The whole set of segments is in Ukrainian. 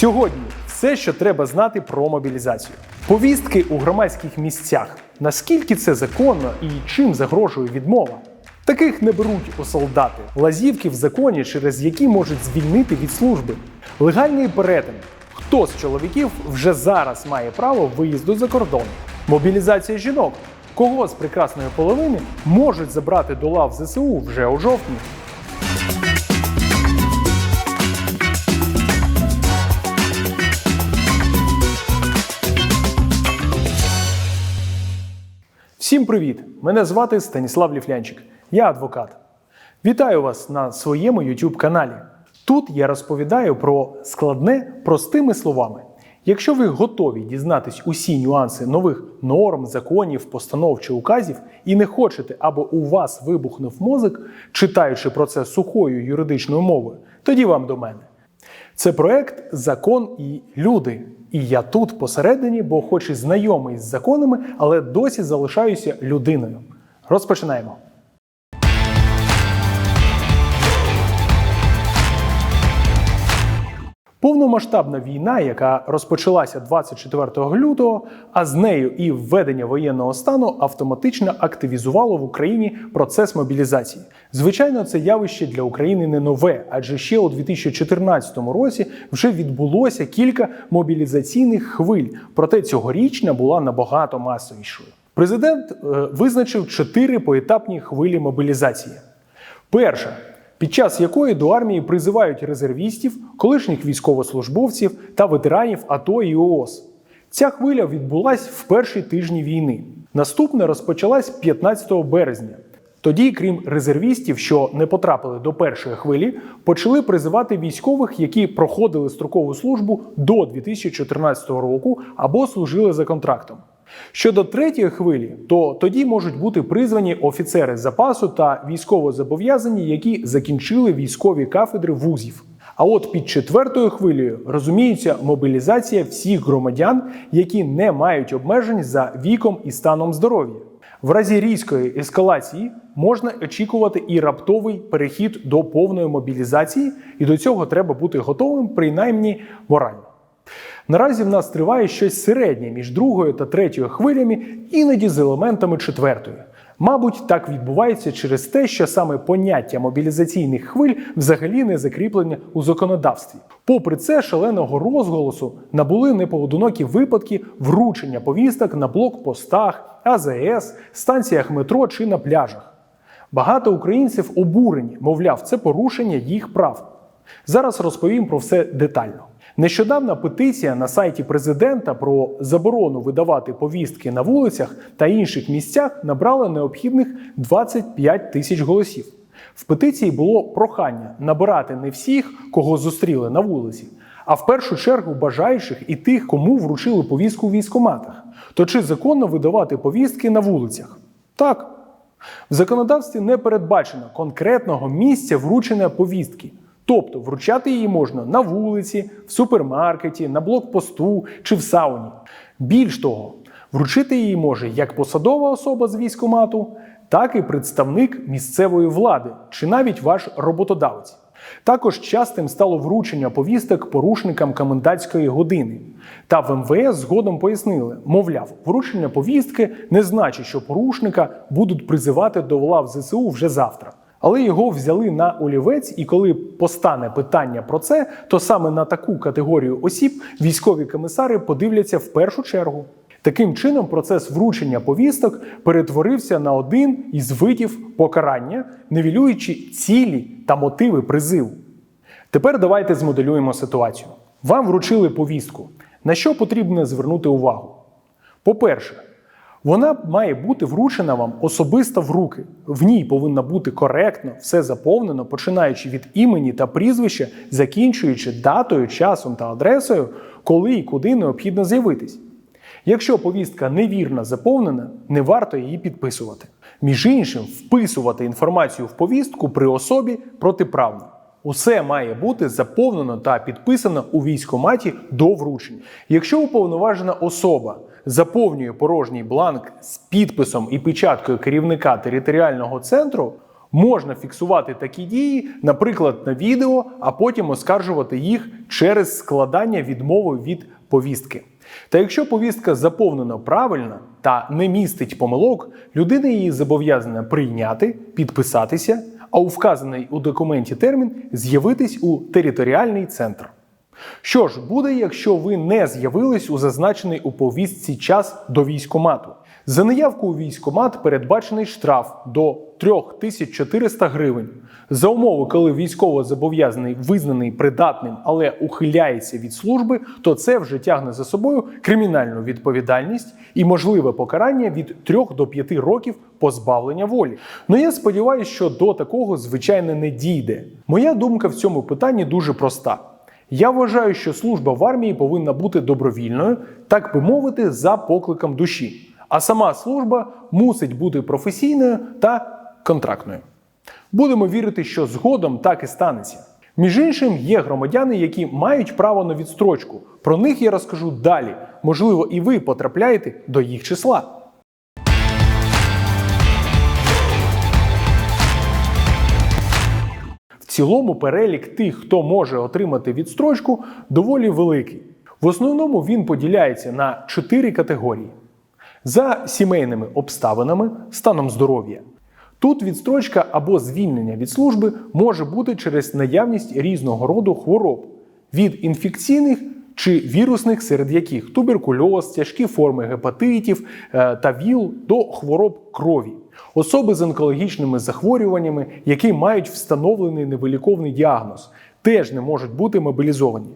Сьогодні все, що треба знати про мобілізацію. Повістки у громадських місцях. Наскільки це законно і чим загрожує відмова? Таких не беруть у солдати. Лазівки в законі, через які можуть звільнити від служби. Легальний перетин. Хто з чоловіків вже зараз має право виїзду за кордон? Мобілізація жінок. Кого з прекрасної половини можуть забрати до лав ЗСУ вже у жовтні? Всім привіт! Мене звати Станіслав Ліфлянчик. Я адвокат. Вітаю вас на своєму YouTube каналі. Тут я розповідаю про складне простими словами. Якщо ви готові дізнатись усі нюанси нових норм, законів, постанов чи указів і не хочете, аби у вас вибухнув мозок, читаючи про це сухою юридичною мовою, тоді вам до мене. Це проект Закон і люди. І я тут посередині, бо хоч і знайомий з законами, але досі залишаюся людиною. Розпочинаємо. Повномасштабна війна, яка розпочалася 24 лютого, а з нею і введення воєнного стану автоматично активізувало в Україні процес мобілізації. Звичайно, це явище для України не нове, адже ще у 2014 році вже відбулося кілька мобілізаційних хвиль. Проте цьогорічна була набагато масовішою. Президент е, визначив чотири поетапні хвилі мобілізації. Перша під час якої до армії призивають резервістів, колишніх військовослужбовців та ветеранів АТО і ООС. Ця хвиля відбулась в перші тижні війни. Наступна розпочалась 15 березня. Тоді, крім резервістів, що не потрапили до першої хвилі, почали призивати військових, які проходили строкову службу до 2014 року або служили за контрактом. Щодо третьої хвилі, то тоді можуть бути призвані офіцери запасу та військовозобов'язані, які закінчили військові кафедри вузів. А от під четвертою хвилею розуміється мобілізація всіх громадян, які не мають обмежень за віком і станом здоров'я. В разі різкої ескалації можна очікувати і раптовий перехід до повної мобілізації, і до цього треба бути готовим, принаймні морально. Наразі в нас триває щось середнє між другою та третьою хвилями, іноді з елементами четвертої. Мабуть, так відбувається через те, що саме поняття мобілізаційних хвиль взагалі не закріплене у законодавстві. Попри це, шаленого розголосу набули непоодинокі випадки вручення повісток на блокпостах, АЗС, станціях метро чи на пляжах. Багато українців обурені, мовляв, це порушення їх прав. Зараз розповім про все детально. Нещодавна петиція на сайті президента про заборону видавати повістки на вулицях та інших місцях набрала необхідних 25 тисяч голосів. В петиції було прохання набирати не всіх, кого зустріли на вулиці, а в першу чергу бажаючих і тих, кому вручили повістку в військоматах. То чи законно видавати повістки на вулицях? Так. В законодавстві не передбачено конкретного місця вручення повістки. Тобто вручати її можна на вулиці, в супермаркеті, на блокпосту чи в сауні. Більш того, вручити її може як посадова особа з військомату, так і представник місцевої влади чи навіть ваш роботодавець. Також частим стало вручення повісток порушникам комендантської години. Та в МВС згодом пояснили, мовляв, вручення повістки не значить, що порушника будуть призивати до лав ЗСУ вже завтра. Але його взяли на олівець, і коли постане питання про це, то саме на таку категорію осіб військові комісари подивляться в першу чергу. Таким чином, процес вручення повісток перетворився на один із видів покарання, невілюючи цілі та мотиви призиву. Тепер давайте змоделюємо ситуацію. Вам вручили повістку. На що потрібно звернути увагу? По-перше, вона має бути вручена вам особисто в руки. В ній повинно бути коректно, все заповнено, починаючи від імені та прізвища, закінчуючи датою, часом та адресою, коли і куди необхідно з'явитись. Якщо повістка невірно заповнена, не варто її підписувати. Між іншим, вписувати інформацію в повістку при особі протиправно. Усе має бути заповнено та підписано у військоматі до вручення. Якщо уповноважена особа заповнює порожній бланк з підписом і печаткою керівника територіального центру, Можна фіксувати такі дії, наприклад, на відео, а потім оскаржувати їх через складання відмови від повістки. Та якщо повістка заповнена правильно та не містить помилок, людина її зобов'язана прийняти, підписатися, а у вказаний у документі термін з'явитись у територіальний центр. Що ж буде, якщо ви не з'явились у зазначений у повістці час до військомату? За неявку у військомат передбачений штраф до 3400 гривень. За умови, коли військовозобов'язаний визнаний придатним, але ухиляється від служби, то це вже тягне за собою кримінальну відповідальність і можливе покарання від 3 до 5 років позбавлення волі. Ну я сподіваюся, що до такого звичайно не дійде. Моя думка в цьому питанні дуже проста. Я вважаю, що служба в армії повинна бути добровільною, так би мовити, за покликом душі. А сама служба мусить бути професійною та контрактною. Будемо вірити, що згодом так і станеться. Між іншим, є громадяни, які мають право на відстрочку. Про них я розкажу далі. Можливо, і ви потрапляєте до їх числа. Цілому перелік тих, хто може отримати відстрочку, доволі великий. В основному він поділяється на чотири категорії: за сімейними обставинами, станом здоров'я. Тут відстрочка або звільнення від служби може бути через наявність різного роду хвороб від інфекційних чи вірусних, серед яких туберкульоз, тяжкі форми гепатитів е, та ВІЛ до хвороб крові, особи з онкологічними захворюваннями, які мають встановлений невиліковний діагноз, теж не можуть бути мобілізовані.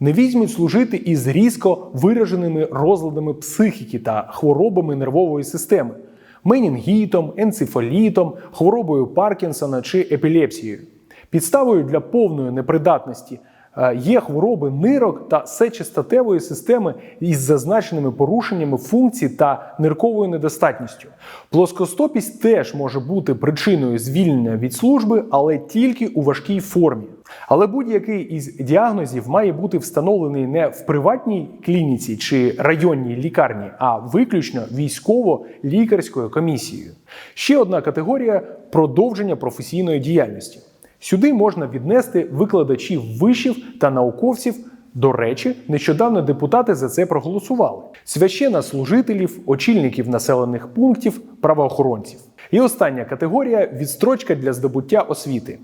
Не візьмуть служити із різко вираженими розладами психіки та хворобами нервової системи, менінгітом, енцефалітом, хворобою Паркінсона чи епілепсією. Підставою для повної непридатності є хвороби нирок та сечостатевої системи із зазначеними порушеннями функцій та нирковою недостатністю. Плоскостопість теж може бути причиною звільнення від служби, але тільки у важкій формі. Але будь-який із діагнозів має бути встановлений не в приватній клініці чи районній лікарні, а виключно військово-лікарською комісією. Ще одна категорія продовження професійної діяльності. Сюди можна віднести викладачів вишів та науковців. До речі, нещодавно депутати за це проголосували: священнослужителів, очільників населених пунктів, правоохоронців. І остання категорія відстрочка для здобуття освіти.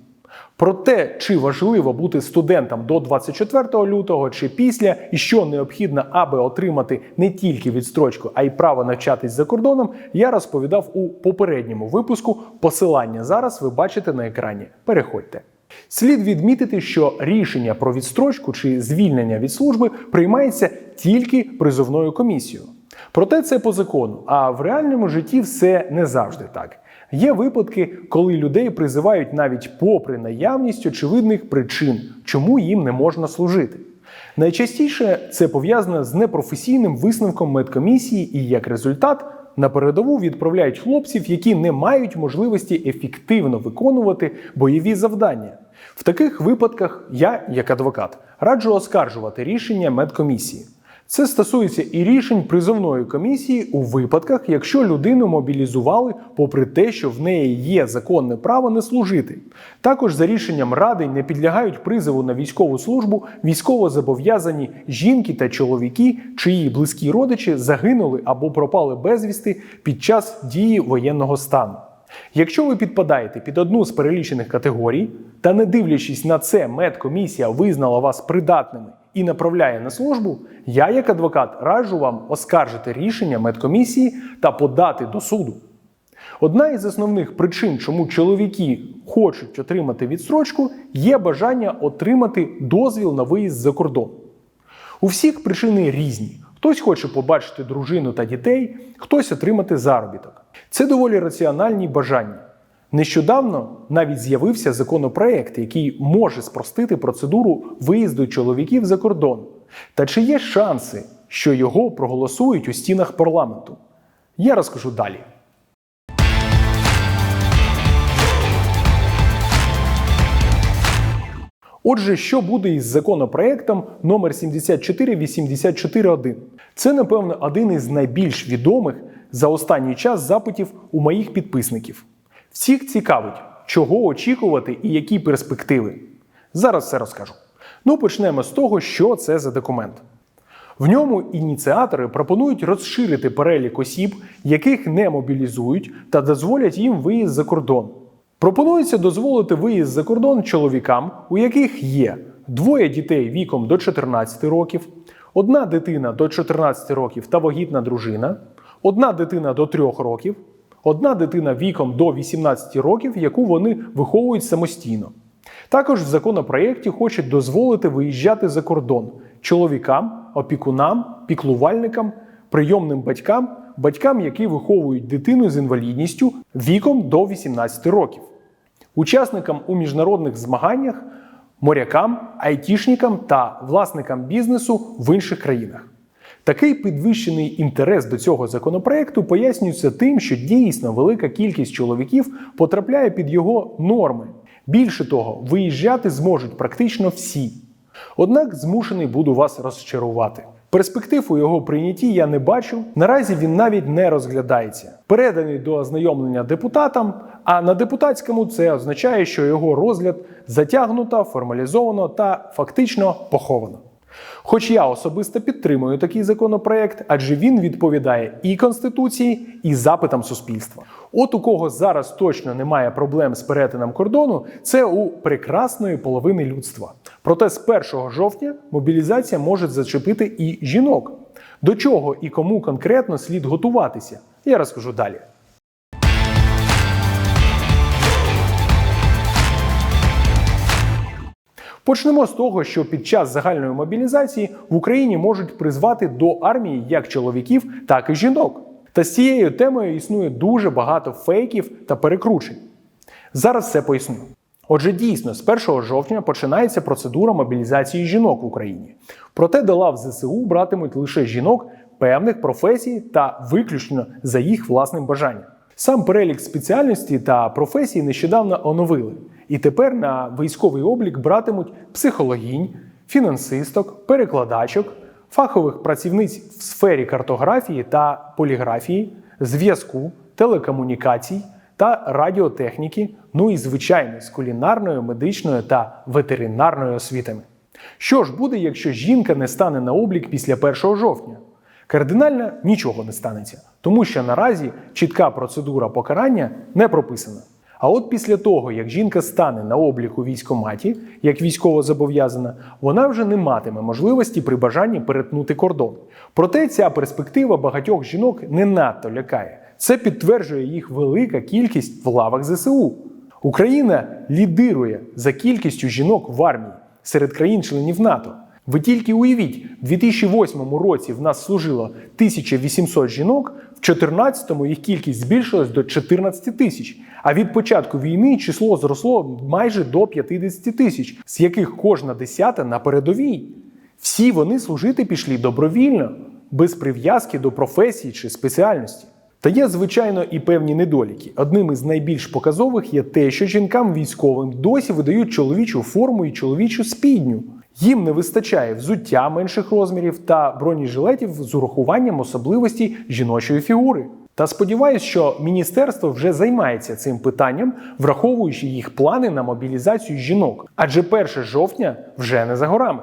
Про те, чи важливо бути студентом до 24 лютого чи після, і що необхідно, аби отримати не тільки відстрочку, а й право навчатись за кордоном, я розповідав у попередньому випуску. Посилання зараз ви бачите на екрані. Переходьте. Слід відмітити, що рішення про відстрочку чи звільнення від служби приймається тільки призовною комісією. Проте це по закону, а в реальному житті все не завжди так. Є випадки, коли людей призивають навіть попри наявність очевидних причин, чому їм не можна служити. Найчастіше це пов'язано з непрофесійним висновком медкомісії, і як результат на передову відправляють хлопців, які не мають можливості ефективно виконувати бойові завдання. В таких випадках я, як адвокат, раджу оскаржувати рішення медкомісії. Це стосується і рішень призовної комісії у випадках, якщо людину мобілізували, попри те, що в неї є законне право не служити. Також за рішенням ради не підлягають призову на військову службу військовозобов'язані жінки та чоловіки, чиї близькі родичі загинули або пропали безвісти під час дії воєнного стану. Якщо ви підпадаєте під одну з перелічених категорій, та не дивлячись на це, медкомісія визнала вас придатними і направляє на службу, я, як адвокат, раджу вам оскаржити рішення медкомісії та подати до суду. Одна із основних причин, чому чоловіки хочуть отримати відстрочку, є бажання отримати дозвіл на виїзд за кордон. У всіх причини різні. Хтось хоче побачити дружину та дітей, хтось отримати заробіток. Це доволі раціональні бажання. Нещодавно навіть з'явився законопроект, який може спростити процедуру виїзду чоловіків за кордон. Та чи є шанси, що його проголосують у стінах парламенту? Я розкажу далі. Отже, що буде із законопроектом номер 74841? Це, напевно, один із найбільш відомих за останній час запитів у моїх підписників. Всіх цікавить, чого очікувати і які перспективи. Зараз все розкажу. Ну, почнемо з того, що це за документ. В ньому ініціатори пропонують розширити перелік осіб, яких не мобілізують, та дозволять їм виїзд за кордон. Пропонується дозволити виїзд за кордон чоловікам, у яких є двоє дітей віком до 14 років, одна дитина до 14 років та вагітна дружина, одна дитина до 3 років, одна дитина віком до 18 років, яку вони виховують самостійно. Також в законопроєкті хочуть дозволити виїжджати за кордон чоловікам, опікунам, піклувальникам, прийомним батькам, батькам, які виховують дитину з інвалідністю віком до 18 років, учасникам у міжнародних змаганнях, морякам, айтішникам та власникам бізнесу в інших країнах. Такий підвищений інтерес до цього законопроекту пояснюється тим, що дійсно велика кількість чоловіків потрапляє під його норми. Більше того, виїжджати зможуть практично всі. Однак змушений буду вас розчарувати. Перспектив у його прийнятті я не бачу. Наразі він навіть не розглядається. Переданий до ознайомлення депутатам, а на депутатському це означає, що його розгляд затягнуто, формалізовано та фактично поховано. Хоч я особисто підтримую такий законопроект, адже він відповідає і Конституції, і запитам суспільства. От у кого зараз точно немає проблем з перетином кордону, це у прекрасної половини людства. Проте з 1 жовтня мобілізація може зачепити і жінок. До чого і кому конкретно слід готуватися, я розкажу далі. Почнемо з того, що під час загальної мобілізації в Україні можуть призвати до армії як чоловіків, так і жінок. Та з цією темою існує дуже багато фейків та перекручень. Зараз все поясню. Отже, дійсно, з 1 жовтня починається процедура мобілізації жінок в Україні. Проте до лав ЗСУ братимуть лише жінок певних професій та виключно за їх власним бажанням. Сам перелік спеціальностей та професій нещодавно оновили, і тепер на військовий облік братимуть психологінь, фінансисток, перекладачок, фахових працівниць в сфері картографії та поліграфії, зв'язку, телекомунікацій та радіотехніки, ну і звичайно з кулінарною, медичною та ветеринарною освітами. Що ж буде, якщо жінка не стане на облік після 1 жовтня? Кардинально нічого не станеться, тому що наразі чітка процедура покарання не прописана. А от після того, як жінка стане на облік у військкоматі, як військово зобов'язана, вона вже не матиме можливості при бажанні перетнути кордон. Проте ця перспектива багатьох жінок не надто лякає. Це підтверджує їх велика кількість в лавах ЗСУ. Україна лідирує за кількістю жінок в армії серед країн-членів НАТО. Ви тільки уявіть, в 2008 році в нас служило 1800 жінок, в 2014-му їх кількість збільшилась до 14 тисяч. А від початку війни число зросло майже до 50 тисяч, з яких кожна десята на передовій. Всі вони служити пішли добровільно, без прив'язки до професії чи спеціальності. Та є, звичайно, і певні недоліки. Одним із найбільш показових є те, що жінкам військовим досі видають чоловічу форму і чоловічу спідню. Їм не вистачає взуття менших розмірів та бронежилетів з урахуванням особливостей жіночої фігури. Та сподіваюсь, що міністерство вже займається цим питанням, враховуючи їх плани на мобілізацію жінок, адже 1 жовтня вже не за горами.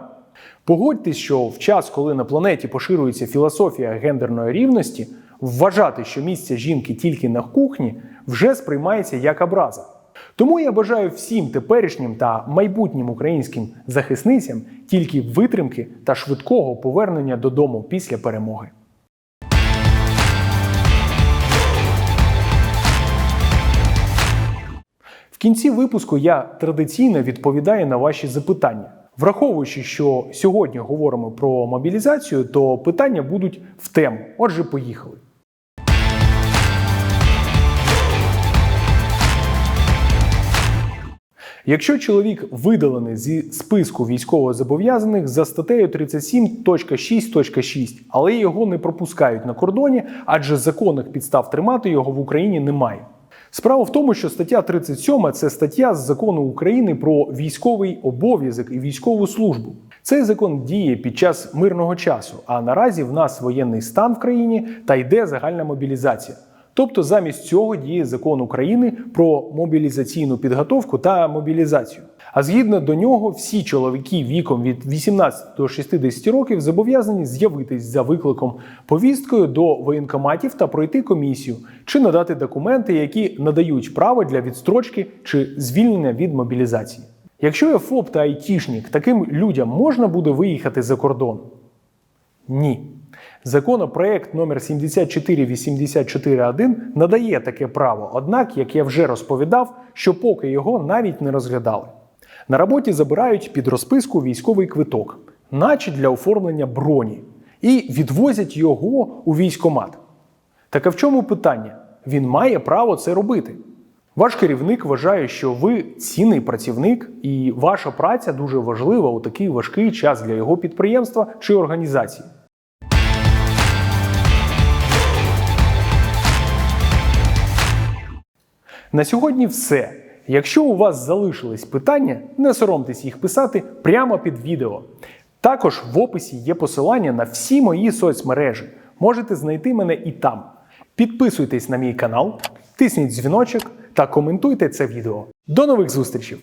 Погодьтесь, що в час, коли на планеті поширюється філософія гендерної рівності, вважати, що місце жінки тільки на кухні, вже сприймається як образа. Тому я бажаю всім теперішнім та майбутнім українським захисницям тільки витримки та швидкого повернення додому після перемоги. В кінці випуску я традиційно відповідаю на ваші запитання. Враховуючи, що сьогодні говоримо про мобілізацію, то питання будуть в тему. Отже, поїхали. Якщо чоловік видалений зі списку військовозобов'язаних за статтею 37.6.6, але його не пропускають на кордоні, адже законних підстав тримати його в Україні немає. Справа в тому, що стаття 37 це стаття з закону України про військовий обов'язок і військову службу. Цей закон діє під час мирного часу, а наразі в нас воєнний стан в країні та йде загальна мобілізація. Тобто замість цього діє закон України про мобілізаційну підготовку та мобілізацію. А згідно до нього, всі чоловіки віком від 18 до 60 років зобов'язані з'явитись за викликом повісткою до воєнкоматів та пройти комісію чи надати документи, які надають право для відстрочки чи звільнення від мобілізації. Якщо я ФОП та айтішник, таким людям можна буде виїхати за кордон? Ні. Законопроект номер 7484.1 надає таке право, однак, як я вже розповідав, що поки його навіть не розглядали. На роботі забирають під розписку військовий квиток, наче для оформлення броні, і відвозять його у військомат. Так а в чому питання? Він має право це робити. Ваш керівник вважає, що ви цінний працівник, і ваша праця дуже важлива у такий важкий час для його підприємства чи організації. На сьогодні все. Якщо у вас залишились питання, не соромтесь їх писати прямо під відео. Також в описі є посилання на всі мої соцмережі. Можете знайти мене і там. Підписуйтесь на мій канал, тисніть дзвіночок та коментуйте це відео. До нових зустрічей!